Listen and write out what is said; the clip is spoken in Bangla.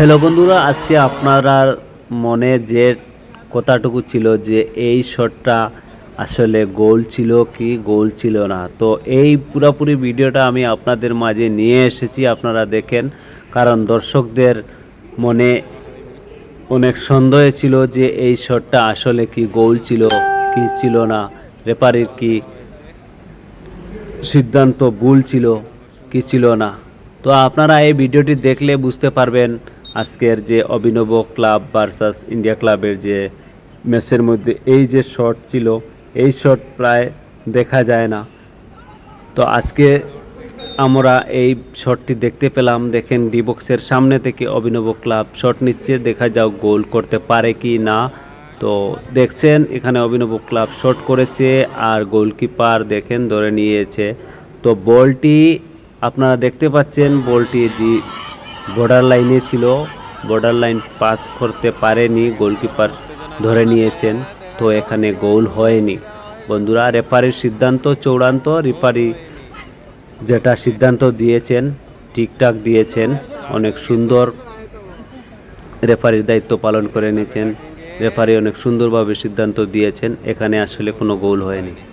হ্যালো বন্ধুরা, আজকে আপনারা মনে যে কথাটুকু ছিল যে এই শটটা আসলে গোল ছিল কি গোল ছিল না, তো এই পুরোপুরি ভিডিওটা আমি আপনাদের মাঝে নিয়ে এসেছি, আপনারা দেখেন। কারণ দর্শকদের মনে অনেক সন্দেহ ছিল যে এই শটটা আসলে কি গোল ছিল, কি ছিল না, রেফারির কি সিদ্ধান্ত ভুল ছিল, কি ছিল না। তো আপনারা এই ভিডিওটি দেখলে বুঝতে পারবেন আজকের যে অভিনব ক্লাব ভার্সাস ইন্ডিয়া ক্লাবের যে ম্যাচের মধ্যে এই যে শট ছিল, এই শট প্রায় দেখা যায় না। তো আজকে আমরা এই শটটি দেখতে পেলাম। দেখেন ডি বক্সের সামনে থেকে অভিনব ক্লাব শট নিচ্ছে, দেখা যাও গোল করতে পারে কি না। তো দেখছেন, এখানে অভিনব ক্লাব শট করেছে আর গোলকিপার দেখেন ধরে নিয়েছে। তো বলটি আপনারা দেখতে পাচ্ছেন, বলটি ডি বর্ডার লাইনে ছিল। বর্ডার লাইন পাস করতে পারেনি, গোলকিপার ধরে নিয়েছেন, তো এখানে গোল হয়নি। বন্ধুরা, রেফারির সিদ্ধান্ত চূড়ান্ত, রেফারি যেটা সিদ্ধান্ত দিয়েছেন, ঠিকঠাক দিয়েছেন, অনেক সুন্দর রেফারির দায়িত্ব পালন করে নিয়েছেন। রেফারি অনেক সুন্দরভাবে সিদ্ধান্ত দিয়েছেন, এখানে আসলে কোনো গোল হয়নি।